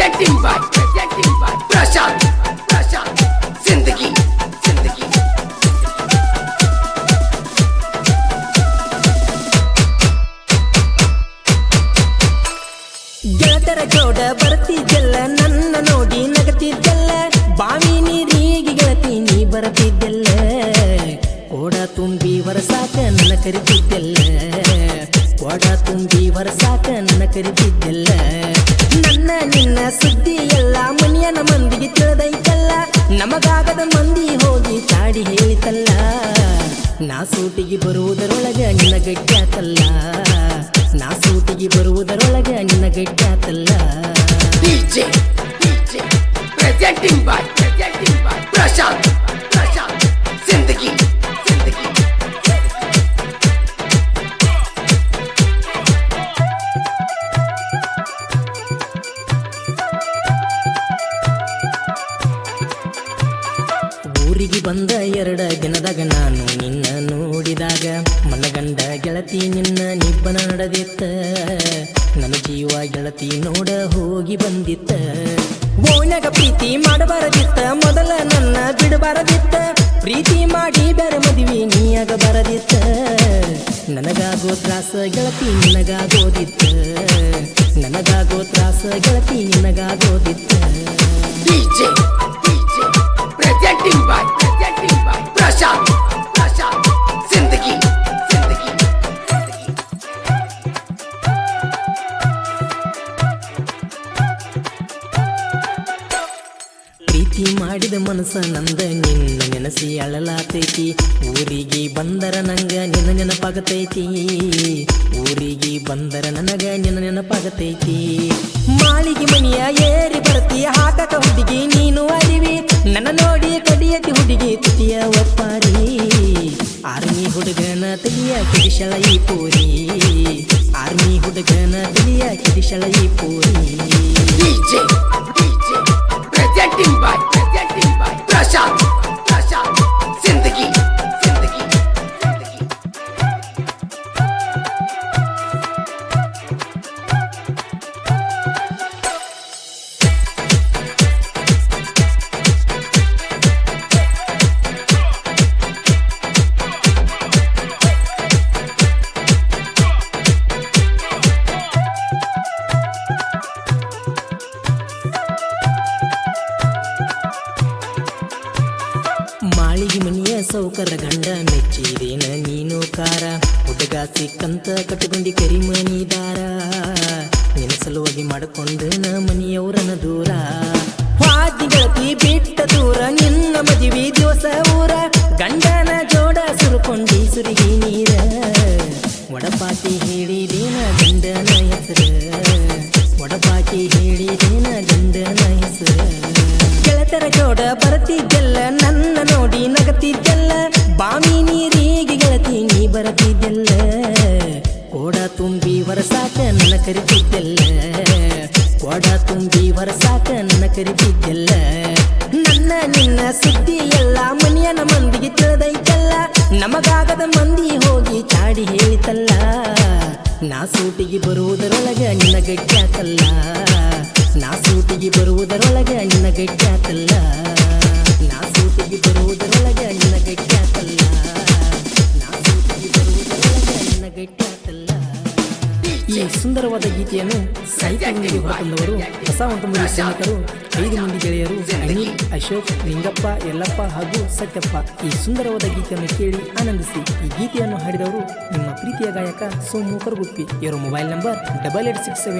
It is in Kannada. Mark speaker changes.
Speaker 1: Presenting by, presenting by Prashant, Prashant, Zindagi, Zindagi.
Speaker 2: ಗೆಳತರ ಜೋಡ ಬರ್ತಿದ್ದೆಲ್ಲ ನನ್ನ ನೋಡಿ ನಗತಿದ್ದೆಲ್ಲ. ಬಾವಿ ನೀರಿಗೆ ಗೆಳತಿ ನೀ ಬರತಿದ್ದೆಲ್ಲ. ಕೋಡ ತುಂಬಿ ವರಸಾಕ ನನ್ನ ಕರಿತಿದ್ದೆಲ್ಲ. ಓಡ ತುಂಬಿ ವರಸಾಕ ನನ್ನ ಕರಿತಿದ್ದೆಲ್ಲ. ನನ್ನ ನಿನ್ನ ಸುದ್ದಿ ಎಲ್ಲ ಮನೆಯನ ಮಂದಿಗೆ ತಿಳಿದೈತಲ್ಲ. ನಮಗಾಗದ ಮಂದಿ ಹೋಗಿ ಚಾಡಿ ಹೇಳಿತಲ್ಲ. ನಾ ಸೂಟಿಗೆ ಬರುವುದರೊಳಗ ನಿನ್ನ ಗಟ್ಟ್ಯಾತಲ್ಲ ನಾ ಸೂಟಿಗೆ ಬರುವುದರೊಳಗ ಬಂದ ಎರಡ ದಿನದಾಗ ನಾನು ನಿನ್ನ ನೋಡಿದಾಗ ಮನಗಂಡ ಗೆಳತಿ ನಿನ್ನ ನಿಬ್ಬನ ನಡೆದಿತ್ತ. ನನ್ನ ಜೀವ ಗೆಳತಿ ನೋಡ ಹೋಗಿ ಬಂದಿತ್ತ. ಓನ್ಯಾಗ ಪ್ರೀತಿ ಮಾಡಬಾರದಿತ್ತ, ಮೊದಲ ನನ್ನ ಬಿಡಬಾರದಿತ್ತ. ಪ್ರೀತಿ ಮಾಡಿ ಬೇರೆ ಮದುವೆ ನೀಯಾಗ ಬರದಿತ್ತ ನನಗಾಗೋ ತ್ರಾಸ ಗೆಳತಿ ನಿನಗಾಗೋದಿತ್ತ. ನನಗಾಗೋ ತ್ರಾಸ ಗೆಳತಿ ನಿನಗಾಗೋದಿತ್ತ. ಮಾಡಿದ ಮನಸ್ಸ ನಂದ ನಿನ್ನ ನೆನಸಿ ಅಳಲಾತೈತಿ. ಊರಿಗೆ ಬಂದರ ನಂಗ ನಿನ್ನ ನೆನಪಾಗತೈತಿ. ಊರಿಗೆ ಬಂದರ ನನಗ ನಿನ್ನ ನೆನಪಾಗತೈತಿ. ಮಾಳಿಗೆ ಮನಿಯ ಏರಿ ಬರ್ತಿ ಹಾಕಕ ಹುಡುಗಿ ನೀನು ಅರಿವಿ. ನನ್ನ ನೋಡಿ ಕಡಿಯತಿ ಹುಡುಗಿ ತುಟಿಯ ಒಪ್ಪಾರಿ. ಆರ್ಮಿ ಹುಡುಗನ ತಲಿಯ ಕಿಡಿಶಳ ಈ ಪೂರಿ. ಆರ್ಮಿ ಹುಡುಗನ ತಲಿಯ ಕಿಡಿಶಳ ಈ ಪೂರಿ. ಮಾಳಿಗೆ ಮನಿಯ ಸೌಕರ ಗಂಡ ಮೆಚ್ಚಿದೇನ ನೀನು ಕಾರ ಹುಡುಗ ಸಿಕ್ಕಂತ ಕರಿ ಮನಿ ದಾರ. ನಿನ್ನ ಸಲುವಾಗಿ ಮಾಡಿಕೊಂಡು ಮನಿಯವರನ ದೂರ. ಬಿಟ್ಟ ಹೇಳಿದೇನ ಗಂಡನ ಹೆಸರು ಗೆಳತರ ಜೋಡ ಬರತಿದ್ದೆಲ್ಲ ನನ್ನ ನೋಡಿ ನಗತಿದ್ದೆಲ್ಲ ಬಾವಿ ನೀರಿಗೆ ಗೆಳತಿ, ನೀ ಬರತಿದ್ದೆಲ್ಲ ಕೋಡ ತುಂಬಿ ವರಸಾಕ ನನ್ನ ಕರಿತಿದ್ದೆಲ್ಲ. ಕೋಡ ತುಂಬಿ ವರಸಾಕ ನನ್ನ ಕರಿತಿದ್ದೆಲ್ಲ. ನನ್ನ, ನಿನ್ನ ಸುದ್ದಿ ಎಲ್ಲ ಮನೆಯನ ಮಂದಿಗೆ ತಿಳಿದೈತಲ್ಲ. ನಮಗಾಗದ ಮಂದಿ ಹೋಗಿ ಚಾಡಿ ಹೇಳಿತಲ್ಲ. ನಾ ಸೂಟಿಗೆ ಬರುವುದರೊಳಗೆ ನಿನ್ನ ಗಟ್ಟ್ಯಾತಲ್ಲ ನಾ ಸೂಟಿಗೆ ಬರುವುದರೊಳಗೆ ನಿನ್ನ ಗಟ್ಟ್ಯಾತಲ್ಲ ನಾ ಸೂಟಿಗೆ ಬರುವುದರೊಳಗೆ ನಿನ್ನ ಗಟ್ಟ್ಯಾತಲ್ಲ ನಾ ಸೂಟಿಗೆ ಬರುವುದರೊಳಗೆ ನಿನ್ನ ಗಟ್ಟ್ಯಾತಲ್ಲ ಈ ಸುಂದರವಾದ ಗೀತೆಯನ್ನು ಸಹಿತ ಹೊರತಂದವರು ಹೊಸ ಒಂದು ಸೈನಿಕರು ಐದು ಮಂದಿ ಗೆಳೆಯರು ಅನಿಲ್ ಅಶೋಕ್, ಲಿಂಗಪ್ಪ, ಯಲ್ಲಪ್ಪ ಹಾಗೂ ಸತ್ಯಪ್ಪ. ಈ ಸುಂದರವಾದ ಗೀತೆಯನ್ನು ಕೇಳಿ ಆನಂದಿಸಿ. ಈ ಗೀತೆಯನ್ನು ಹಾಡಿದವರು ನಿಮ್ಮ ಪ್ರೀತಿಯ ಗಾಯಕ ಸೋಮು ಕರಗುಪ್ಪಿ. ಇವರ mobile number double eight six seven